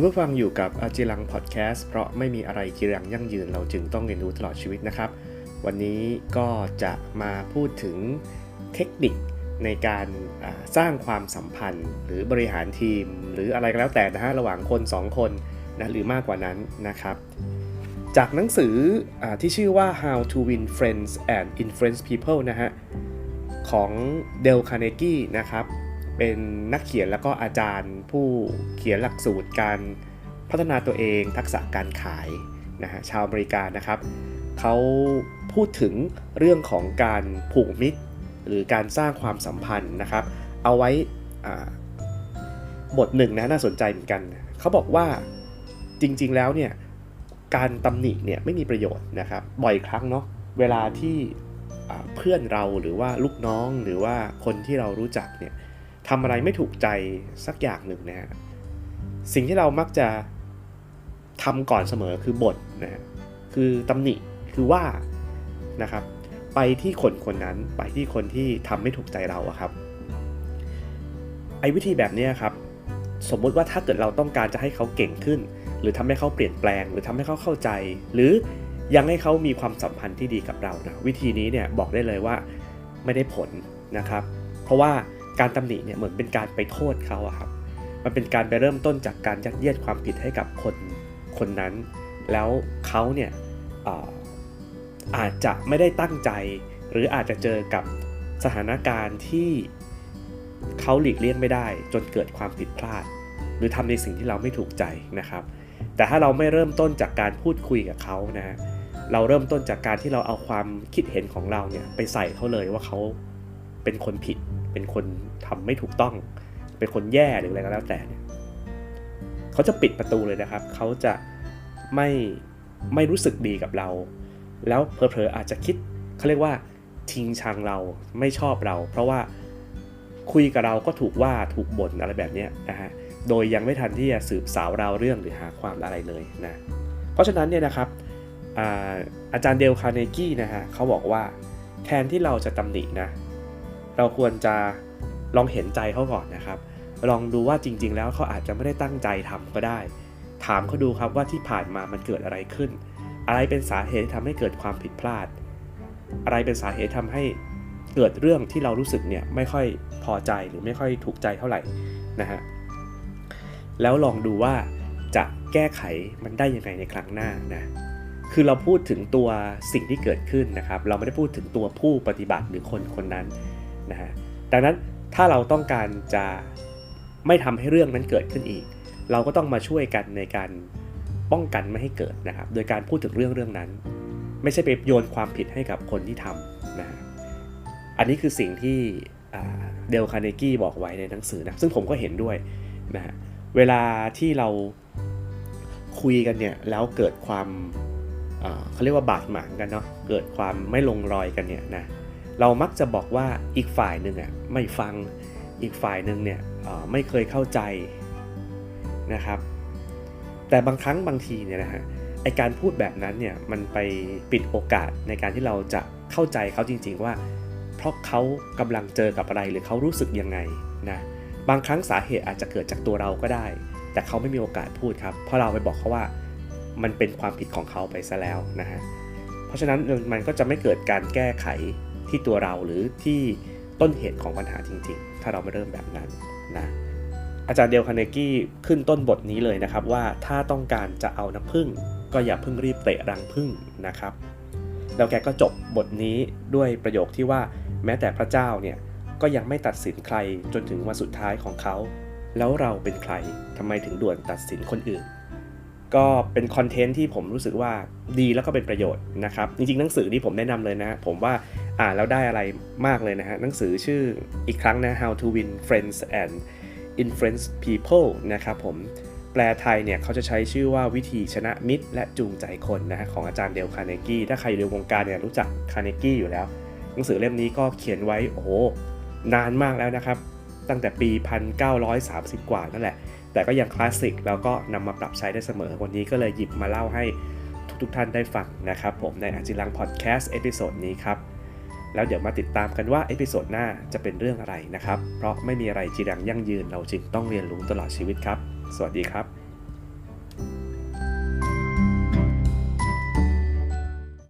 คุณผู้ฟังอยู่กับอาจิรังพอดแคสต์เพราะไม่มีอะไรจีรังยั่งยืนเราจึงต้องเรียนรู้ตลอดชีวิตนะครับ วันนี้ก็จะมาพูดถึงเทคนิคในการสร้างความสัมพันธ์ หรือบริหารทีม หรืออะไรก็แล้วแต่นะฮะระหว่างคน 2 คนนะหรือมากกว่านั้นนะครับ จากหนังสืออที่ชื่อว่า How to Win Friends and Influence People นะฮะของเดลคาร์เนกี้นะครับ เป็นนักเขียนแล้วก็อาจารย์ผู้เขียนหลักสูตรการพัฒนาตัวเองทักษะการขายนะฮะชาวอเมริกานะครับเขาพูดถึงเรื่องของการผูกมิตร หรือการสร้างความสัมพันธ์นะครับ เอาไว้บทหนึ่งนะน่าสนใจเหมือนกันเขาบอกว่าจริงๆแล้วเนี่ยการตำหนิเนี่ยไม่มีประโยชน์นะครับบ่อยครั้งเนาะเวลาที่เพื่อนเราหรือว่าลูกน้องหรือว่าคนที่เรารู้จักเนี่ย ทำอะไรไม่ถูกใจสักอย่างหนึ่งนะฮะสิ่งที่เรามักจะทำก่อนเสมอคือบทนะฮะคือตำหนิคือว่านะครับ ไปที่คนคนนั้นไปที่คนที่ทำไม่ถูกใจเราอะครับไอ้วิธีแบบนี้ครับ สมมุติว่าถ้าเกิดเราต้องการจะให้เขาเก่งขึ้น หรือทำให้เขาเปลี่ยนแปลง หรือทำให้เขาเข้าใจ หรือยังให้เขามีความสัมพันธ์ที่ดีกับเรานะวิธีนี้เนี่ยบอกได้เลยว่าไม่ได้ผลนะครับ เพราะว่า การตำหนิเนี่ยเหมือนเป็นการไปโทษเขาอะครับมันเป็นการไปเริ่มต้นจากการยัดเยียดความผิดให้กับคนคนนั้น แล้วเขาเนี่ยอาจจะไม่ได้ตั้งใจ หรืออาจจะเจอกับสถานการณ์ที่เขาหลีกเลี่ยงไม่ได้ จนเกิดความผิดพลาด หรือทำในสิ่งที่เราไม่ถูกใจนะครับ แต่ถ้าเราไม่เริ่มต้นจากการพูดคุยกับเขานะเราเริ่มต้นจากการที่เราเอาความคิดเห็นของเราเนี่ยไปใส่เขาเลยว่าเขาเป็นคนผิด เป็นคนทำไม่ถูกต้อง เป็นคนแย่หรืออะไรก็แล้วแต่เนี่ยเขาจะปิดประตูเลยนะครับ เขาจะไม่ไม่รู้สึกดีกับเรา แล้วเพลอๆอาจจะคิดเขาเรียกว่าทิ้งชังเราไม่ชอบเรา เพราะว่าคุยกับเราก็ถูกว่าถูกบ่นอะไรแบบนี้นะฮะโดยยังไม่ทันที่จะสืบสาวราวเรื่องหรือหาความอะไรเลยนะเพราะฉะนั้นเนี่ยนะครับอาอาจารย์เดลคาร์เนกี้นะฮะเขาบอกว่าแทนที่เราจะตำหนินะ เราควรจะลองเห็นใจเขาก่อนนะครับ ลองดูว่าจริง ๆ แล้วเขาอาจจะไม่ได้ตั้งใจทำก็ได้ ถามเขาดูครับว่าที่ผ่านมามันเกิดอะไรขึ้น อะไรเป็นสาเหตุที่ทำให้เกิดความผิดพลาด อะไรเป็นสาเหตุทำให้เกิดเรื่องที่เรารู้สึกเนี่ยไม่ค่อยพอใจหรือไม่ค่อยถูกใจเท่าไหร่นะฮะแล้วลองดูว่าจะแก้ไขมันได้ยังไงในครั้งหน้านะคือเราพูดถึงตัวสิ่งที่เกิดขึ้นนะครับ เราไม่ได้พูดถึงตัวผู้ปฏิบัติหรือคนคนนั้น นะฮะดังนั้นถ้าเราต้องการจะไม่ทำให้เรื่องนั้นเกิดขึ้นอีก เราก็ต้องมาช่วยกันในการป้องกันไม่ให้เกิดนะครับ โดยการพูดถึงเรื่องเรื่องนั้น ไม่ใช่ไปโยนความผิดให้กับคนที่ทำนะ อันนี้คือสิ่งที่เดลคาร์เนกี้บอกไว้ในหนังสือนะ ซึ่งผมก็เห็นด้วยนะเวลาที่เราคุยกันเนี่ย แล้วเกิดความเขาเรียกว่าบาดหมางกันเนาะ เกิดความไม่ลงรอยกันเนี่ยนะ เรามักจะบอกว่าอีกฝ่ายหนึ่งอะไม่ฟังอีกฝ่ายหนึ่งเนี่ยไม่เคยเข้าใจนะครับ แต่บางครั้งบางทีเนี่ยนะฮะไอการพูดแบบนั้นเนี่ยมันไปปิดโอกาสในการที่เราจะเข้าใจเขาจริง ๆ ว่า เพราะเขากำลังเจอกับอะไรหรือเขารู้สึกยังไงนะบางครั้งสาเหตุอาจจะเกิดจากตัวเราก็ได้ แต่เขาไม่มีโอกาสพูดครับ เพราะเราไปบอกเขาว่ามันเป็นความผิดของเขาไปซะแล้วนะฮะเพราะฉะนั้นมันก็จะไม่เกิดการแก้ไข ที่ตัวเราหรือที่ต้นเหตุของปัญหาจริง ๆ ถ้าเราไม่เริ่มแบบนั้นนะอาจารย์เดลคาเนกี้ขึ้นต้นบทนี้เลยนะครับว่าถ้าต้องการจะเอาน้ำผึ้งก็อย่าเพิ่งรีบเตะรังผึ้งนะครับ แล้วแกก็จบบทนี้ด้วยประโยคที่ว่าแม้แต่พระเจ้าเนี่ยก็ยังไม่ตัดสินใครจนถึงวันสุดท้ายของเขา แล้วเราเป็นใครทำไมถึงด่วนตัดสินคนอื่น ก็เป็นคอนเทนต์ที่ผมรู้สึกว่าดีแล้วก็เป็นประโยชน์นะครับ จริงๆหนังสือที่ผมแนะนำเลยนะ ผมว่าอ่านแล้วได้อะไรมากเลยนะฮะ หนังสือชื่ออีกครั้งนะ How to Win Friends and Influence People นะครับผมแปลไทยเนี่ยเขาจะใช้ชื่อว่าวิธีชนะมิตร และจูงใจคนนะฮะของอาจารย์เดลคาร์เนกี้ถ้าใครอยู่ในวงการเนี่ยรู้จักคาร์เนกี้อยู่แล้ว หนังสือเล่มนี้ก็เขียนไว้โอ้โหนานมากแล้วนะครับ ตั้งแต่ปี 1930 กว่านั่นแหละ แต่ก็ยังคลาสสิกแล้วก็นำมาปรับใช้ได้เสมอ วันนี้ก็เลยหยิบมาเล่าให้ทุกๆทท่านได้ฟังนะครับผมในอาจิลังพอดแคสต์เอพิโซดนี้ครับแล้วเดี๋ยวมาติดตามกันว่าเอพิโซดหน้าจะเป็นเรื่องอะไรนะครับ เพราะไม่มีอะไรจีรังยั่งยืนเราจึงต้องเรียนรู้ตลอดชีวิตครับ สวัสดีครับ